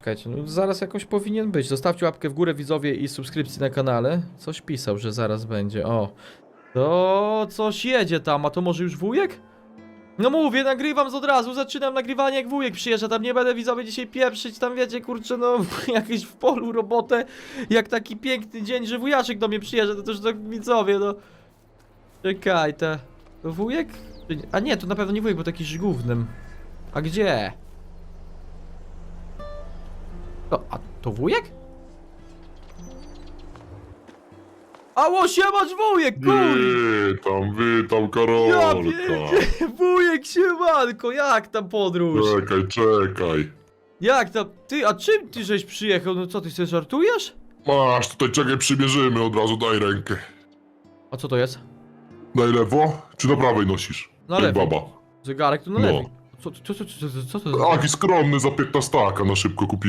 Czekajcie, no zaraz jakoś powinien być. Zostawcie łapkę w górę widzowie i subskrypcję na kanale. Coś pisał, że zaraz będzie. O. To coś jedzie tam, a to może już wujek? No mówię, nagrywam z od razu, zaczynam nagrywanie jak wujek przyjeżdża, tam nie będę widzowie dzisiaj pieprzyć, tam wiecie, kurczę, no jakieś w polu robotę, jak taki piękny dzień, że wujaszek do mnie przyjeżdża, to też tak widzowie, no. Czekaj, te... To wujek? A nie, to na pewno nie wujek, bo taki żgównym. A gdzie? To, a to wujek? Ało, siemacz wujek, kur... Witam, witam Ja Karolka. pierdzie, wujek, siemanko, jak tam podróż? Czekaj, czekaj. Jak tam, ty, a czym ty żeś przyjechał, no co, ty sobie żartujesz? Masz, tutaj czekaj, przymierzymy od razu, daj rękę. A co to jest? Daj lewo, czy na prawej nosisz? Na lewo. baba. Zegarek tu na No. lewo. Co, co, co, co, co, co to Taki skromny za 15 na szybko kupiłem.